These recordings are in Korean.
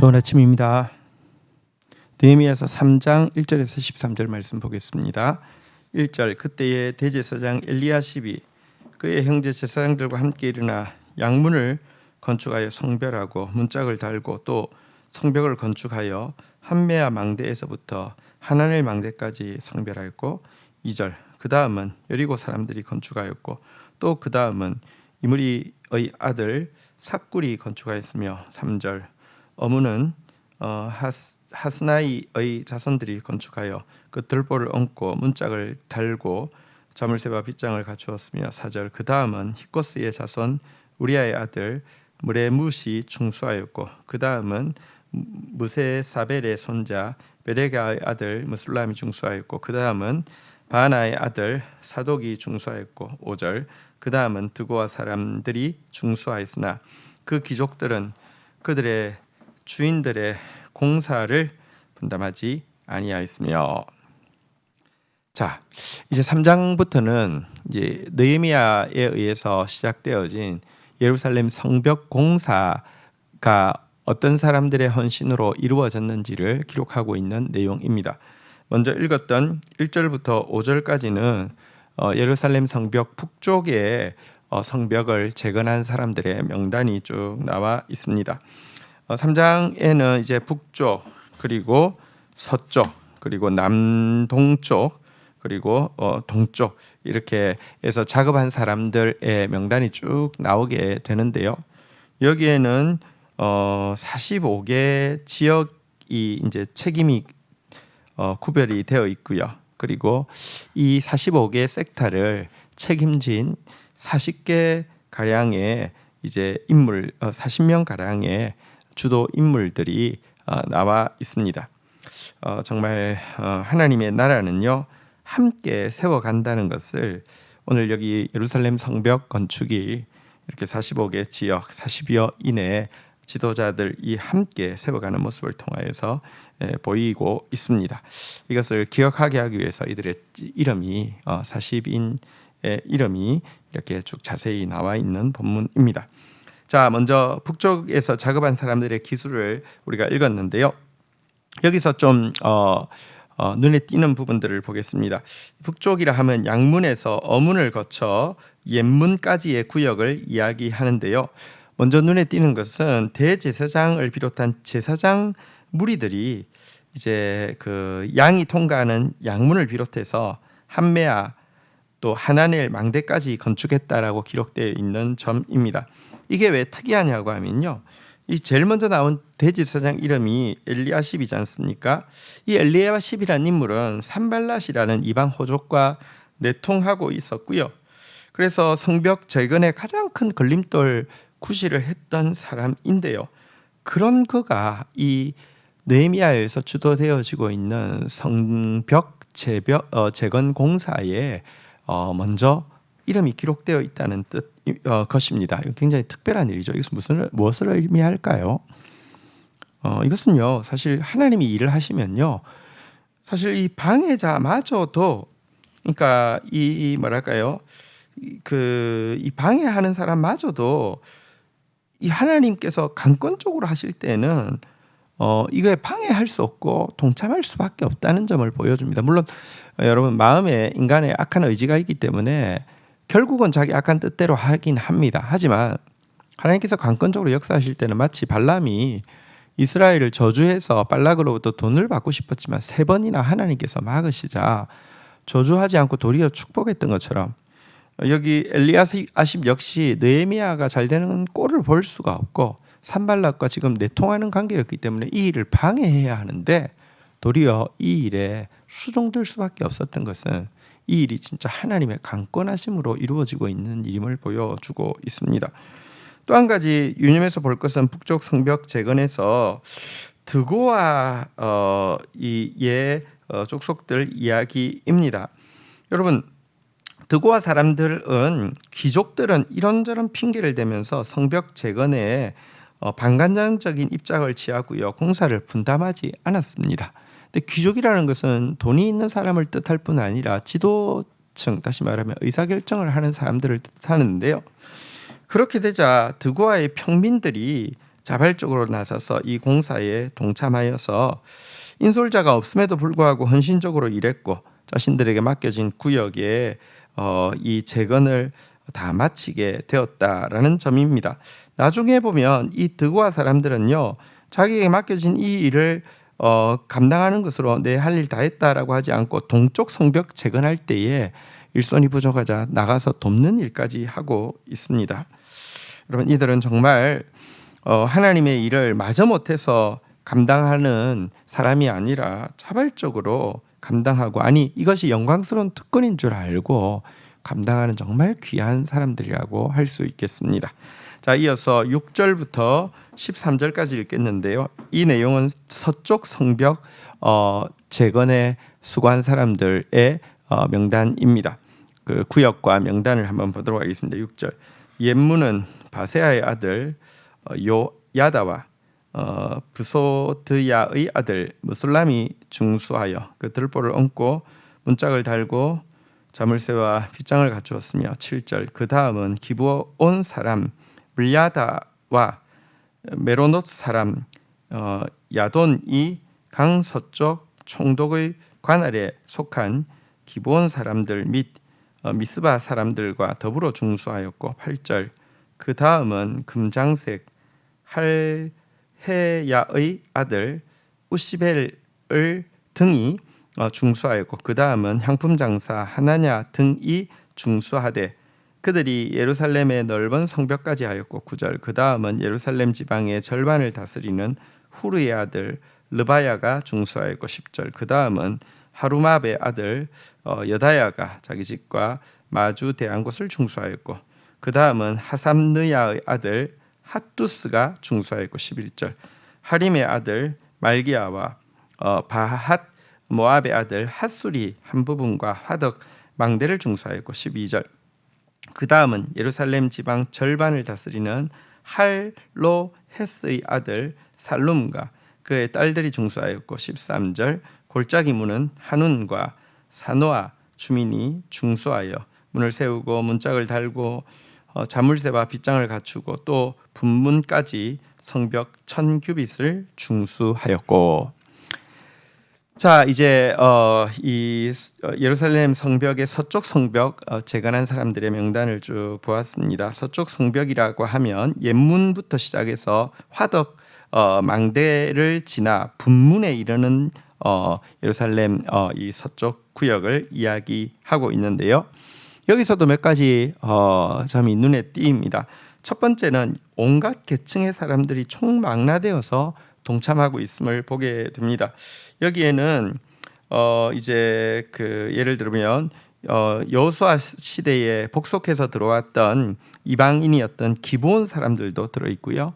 좋은 아침입니다. 느헤미야서 3장 1절에서 13절 말씀 보겠습니다. 1절 그때의 대제사장 엘리야십이 그의 형제 제사장들과 함께 일어나 양문을 건축하여 성별하고 문짝을 달고 또 성벽을 건축하여 한메아 망대에서부터 하나넬 망대까지 성별하였고 2절 그 다음은 여리고 사람들이 건축하였고 또 그 다음은 이무리의 아들 삭굴이 건축하였으며 3절 어무는 어, 하스, 하스나이의 자손들이 건축하여 그 들보를 얹고 문짝을 달고 자물쇠와 빗장을 갖추었으며 4절. 그 다음은 히코스의 자손 우리아의 아들 무레무시 중수하였고 그 다음은 무세사벨의 손자 베레가의 아들 무슬람이 중수하였고 그 다음은 바나의 아들 사독이 중수하였고 5절. 그 다음은 드고와 사람들이 중수하였으나 그 귀족들은 그들의 주인들의 공사를 분담하지 아니하였으며 자 이제 3장부터는 이제 느헤미야에 의해서 시작되어진 예루살렘 성벽 공사가 어떤 사람들의 헌신으로 이루어졌는지를 기록하고 있는 내용입니다. 먼저 읽었던 1절부터 5절까지는 어, 예루살렘 성벽 북쪽에 어, 성벽을 재건한 사람들의 명단이 쭉 나와 있습니다. 어, 3장에는 이제 북쪽 그리고 서쪽 그리고 남동쪽 그리고 어, 동쪽 이렇게 해서 작업한 사람들의 명단이 쭉 나오게 되는데요. 여기에는 어, 45개 지역이 이제 책임이 어, 구별이 되어 있고요. 그리고 이 45개 섹터를 책임진 40개 가량의 이제 인물 어, 40명 가량의 주도 인물들이 어, 나와 있습니다. 어, 정말 어, 하나님의 나라는요 함께 세워간다는 것을 오늘 여기 예루살렘 성벽 건축이 이렇게 45개 지역 40여 이내 지도자들이 함께 세워가는 모습을 통하여서 예, 보이고 있습니다. 이것을 기억하게 하기 위해서 이들의 이름이 40인의 이름이 이렇게 쭉 자세히 나와 있는 본문입니다. 자, 먼저 북쪽에서 작업한 사람들의 기술을 우리가 읽었는데요. 여기서 좀 어, 어, 눈에 띄는 부분들을 보겠습니다. 북쪽이라 하면 양문에서 어문을 거쳐 옛문까지의 구역을 이야기하는데요. 먼저 눈에 띄는 것은 대제사장을 비롯한 제사장 무리들이 이제 그 양이 통과하는 양문을 비롯해서 한메아 또 하나넬 망대까지 건축했다라고 기록되어 있는 점입니다. 이게 왜 특이하냐고 하면요. 이 제일 먼저 나온 대제사장 이름이 엘리아십이지 않습니까? 이 엘리아십이라는 인물은 산발랏이라는 이방 호족과 내통하고 있었고요. 그래서 성벽 재건의 가장 큰 걸림돌 구실을 했던 사람인데요. 그런 그가 이 느헤미야에서 주도되어지고 있는 성벽 재벽 어, 재건 공사에 어, 먼저 이름이 기록되어 있다는 뜻 어, 것입니다. 굉장히 특별한 일이죠. 이것은 무슨 무엇을 의미할까요? 어, 이것은요, 사실 하나님이 일을 하시면요, 사실 이 방해자마저도, 그러니까 이, 이 뭐랄까요, 그 이 방해하는 사람마저도 이 하나님께서 강권적으로 하실 때는 어, 이거에 방해할 수 없고 동참할 수밖에 없다는 점을 보여줍니다. 물론 어, 여러분 마음에 인간의 악한 의지가 있기 때문에 결국은 자기 악한 뜻대로 하긴 합니다. 하지만 하나님께서 강권적으로 역사하실 때는 마치 발람이 이스라엘을 저주해서 발락으로부터 돈을 받고 싶었지만 세 번이나 하나님께서 막으시자 저주하지 않고 도리어 축복했던 것처럼 여기 엘리아십 역시 느헤미야가 잘 되는 꼴을 볼 수가 없고 산발락과 지금 내통하는 관계였기 때문에 이 일을 방해해야 하는데 도리어 이 일에 수동될 수밖에 없었던 것은 이 일이 진짜 하나님의 강권하심으로 이루어지고 있는 일임을 보여주고 있습니다. 또 한 가지 유념해서 볼 것은 북쪽 성벽 재건에서 드고와 어, 이예 어, 족속들 이야기입니다. 여러분 드고와 사람들은 귀족들은 이런저런 핑계를 대면서 성벽 재건에 어, 반간장적인 입장을 취하고요 공사를 분담하지 않았습니다. 근데 귀족이라는 것은 돈이 있는 사람을 뜻할 뿐 아니라 지도층 다시 말하면 의사결정을 하는 사람들을 뜻하는데요. 그렇게 되자 드고아의 평민들이 자발적으로 나서서 이 공사에 동참하여서 인솔자가 없음에도 불구하고 헌신적으로 일했고 자신들에게 맡겨진 구역에 어, 이 재건을 다 마치게 되었다라는 점입니다. 나중에 보면 이 드고아 사람들은요 자기에게 맡겨진 이 일을 어, 감당하는 것으로 내 할 일 다 했다라고 하지 않고 동쪽 성벽 재건할 때에 일손이 부족하자 나가서 돕는 일까지 하고 있습니다. 여러분 이들은 정말 어, 하나님의 일을 마저 못해서 감당하는 사람이 아니라 자발적으로 감당하고 아니 이것이 영광스러운 특권인 줄 알고 감당하는 정말 귀한 사람들이라고 할 수 있겠습니다. 자, 이어서 6절부터 13절까지 읽겠는데요. 이 내용은 서쪽 성벽 어, 재건에 수고한 사람들의 어, 명단입니다. 그 구역과 명단을 한번 보도록 하겠습니다. 6절. 옛문은 바세아의 아들 어, 요야다와 어, 부소드야의 아들 무술람이 중수하여 그 들보를 얹고 문짝을 달고 자물쇠와 빗장을 갖추었으며 7절 그 다음은 기부온 사람 블야다와 메로노트 사람 어, 야돈이 강 서쪽 총독의 관할에 속한 기부온 사람들 및 어, 미스바 사람들과 더불어 중수하였고 8절 그 다음은 금장색 할헤야의 아들 우시벨을 등이 어, 중수하였고 그 다음은 향품 장사 하나냐 등이 중수하되 그들이 예루살렘의 넓은 성벽까지 하였고 구절 그 다음은 예루살렘 지방의 절반을 다스리는 후르의 아들 르바야가 중수하였고 10절 그 다음은 하루마베 아들 어, 여다야가 자기 집과 마주 대한 곳을 중수하였고 그 다음은 하삼느야의 아들 핫두스가 중수하였고 11절 하림의 아들 말기야와 어, 바핫 모압의 아들 핫술이 한 부분과 화덕 망대를 중수하였고 12절 그 다음은 예루살렘 지방 절반을 다스리는 할로 헤스의 아들 살룸과 그의 딸들이 중수하였고 13절 골짜기 문은 한운과 사노아 주민이 중수하여 문을 세우고 문짝을 달고 어, 자물쇠와 빗장을 갖추고 또 분문까지 성벽 천 규빗을 중수하였고 자 이제 어, 이 예루살렘 성벽의 서쪽 성벽 어, 재건한 사람들의 명단을 쭉 보았습니다. 서쪽 성벽이라고 하면 옛문부터 시작해서 화덕 어, 망대를 지나 분문에 이르는 어, 예루살렘 어, 이 서쪽 구역을 이야기하고 있는데요. 여기서도 몇 가지 어, 점이 눈에 띄입니다. 첫 번째는 온갖 계층의 사람들이 총망라되어서 동참하고 있음을 보게 됩니다. 여기에는 어 이제 그 예를 들면 어 여호수아 시대에 복속해서 들어왔던 이방인이었던 기본 사람들도 들어 있고요.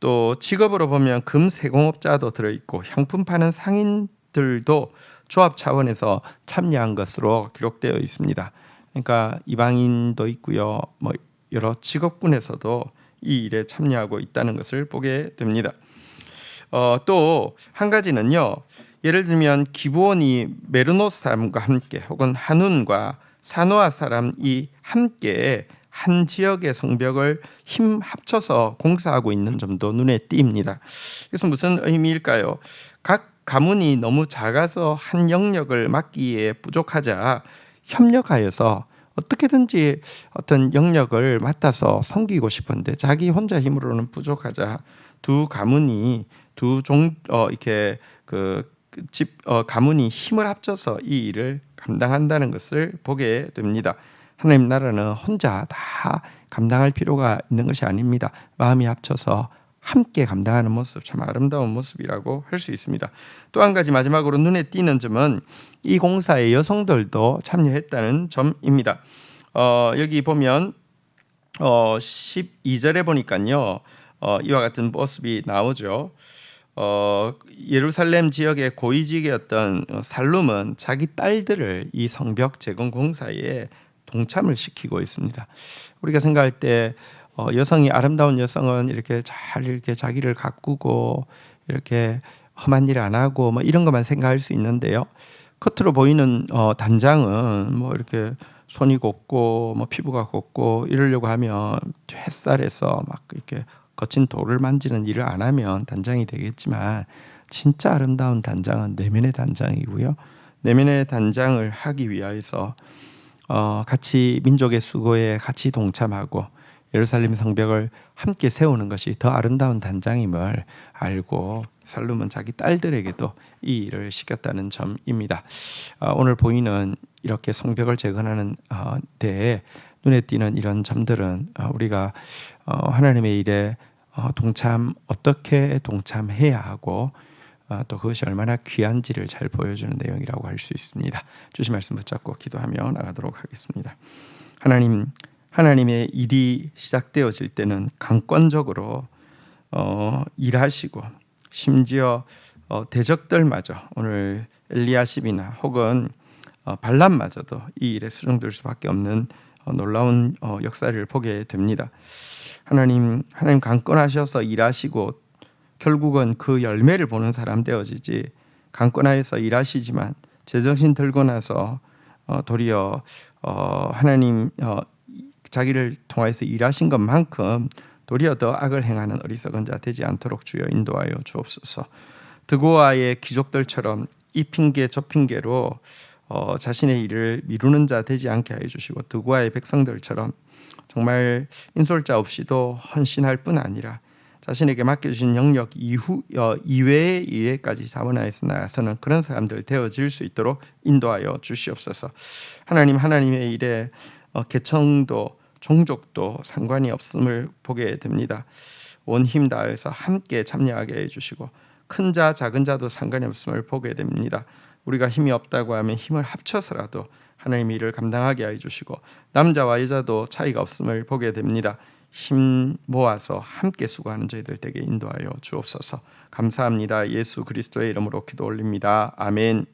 또 직업으로 보면 금 세공업자도 들어 있고 향품 파는 상인들도 조합 차원에서 참여한 것으로 기록되어 있습니다. 그러니까 이방인도 있고요. 뭐 여러 직업군에서도 이 일에 참여하고 있다는 것을 보게 됩니다. 어, 또 한 가지는요. 예를 들면 기부원이 메르노스 사람과 함께 혹은 한운과 사노아 사람이 함께 한 지역의 성벽을 힘 합쳐서 공사하고 있는 점도 눈에 띕니다. 그래서 무슨 의미일까요? 각 가문이 너무 작아서 한 영역을 맡기에 부족하자 협력하여서 어떻게든지 어떤 영역을 맡아서 섬기고 싶은데 자기 혼자 힘으로는 부족하자 두 가문이 두종 어, 이렇게 그집 어, 가문이 힘을 합쳐서 이 일을 감당한다는 것을 보게 됩니다. 하나님 나라는 혼자 다 감당할 필요가 있는 것이 아닙니다. 마음이 합쳐서 함께 감당하는 모습 참 아름다운 모습이라고 할 수 있습니다. 또 한 가지 마지막으로 눈에 띄는 점은 이 공사에 여성들도 참여했다는 점입니다. 어, 여기 보면 어, 12절에 보니까요. 어, 이와 같은 모습이 나오죠. 어, 예루살렘 지역의 고위직이었던 살룸은 자기 딸들을 이 성벽 재건 공사에 동참을 시키고 있습니다. 우리가 생각할 때 어, 여성이 아름다운 여성은 이렇게 잘 이렇게 자기를 가꾸고 이렇게 험한 일 안 하고 뭐 이런 것만 생각할 수 있는데요. 겉으로 보이는 어, 단장은 뭐 이렇게 손이 곱고 뭐 피부가 곱고 이러려고 하면 햇살에서 막 이렇게 거친 돌을 만지는 일을 안 하면 단장이 되겠지만 진짜 아름다운 단장은 내면의 단장이고요. 내면의 단장을 하기 위하여서 어, 같이 민족의 수고에 같이 동참하고 예루살렘 성벽을 함께 세우는 것이 더 아름다운 단장임을 알고 살룸은 자기 딸들에게도 이 일을 시켰다는 점입니다. 어, 오늘 보이는 이렇게 성벽을 재건하는 어, 데에 눈에 띄는 이런 점들은 어, 우리가 어, 하나님의 일에 어, 동참 어떻게 동참해야 하고 어, 또 그것이 얼마나 귀한지를 잘 보여주는 내용이라고 할 수 있습니다. 주신 말씀 붙잡고 기도하며 나가도록 하겠습니다. 하나님, 하나님의 일이 시작되어질 때는 강권적으로 어, 일하시고 심지어 어, 대적들마저 오늘 엘리야십이나 혹은 어, 발람마저도 이 일에 수정될 수밖에 없는 어, 놀라운 어, 역사를 보게 됩니다. 하나님, 하나님 강권하셔서 일하시고 결국은 그 열매를 보는 사람 되어지지 강권하여서 일하시지만 제정신 들고 나서 어, 도리어 어, 하나님 어, 자기를 통하여서 일하신 것만큼 도리어 더 악을 행하는 어리석은 자 되지 않도록 주여 인도하여 주옵소서. 드고아의 귀족들처럼 이 핑계 저 핑계로 어, 자신의 일을 미루는 자 되지 않게 하여 주시고 드고아의 백성들처럼 정말 인솔자 없이도 헌신할 뿐 아니라 자신에게 맡겨주신 영역 이후 어, 이외의 일에까지 자원하여서 나서는 그런 사람들 되어질 수 있도록 인도하여 주시옵소서. 하나님 하나님의 일에 어, 계청도 종족도 상관이 없음을 보게 됩니다. 온 힘 다해서 함께 참여하게 해주시고 큰 자 작은 자도 상관이 없음을 보게 됩니다. 우리가 힘이 없다고 하면 힘을 합쳐서라도 하나님 일을 감당하게 해 주시고 남자와 여자도 차이가 없음을 보게 됩니다. 힘 모아서 함께 수고하는 저희들 에게 인도하여 주옵소서. 감사합니다. 예수 그리스도의 이름으로 기도 올립니다. 아멘.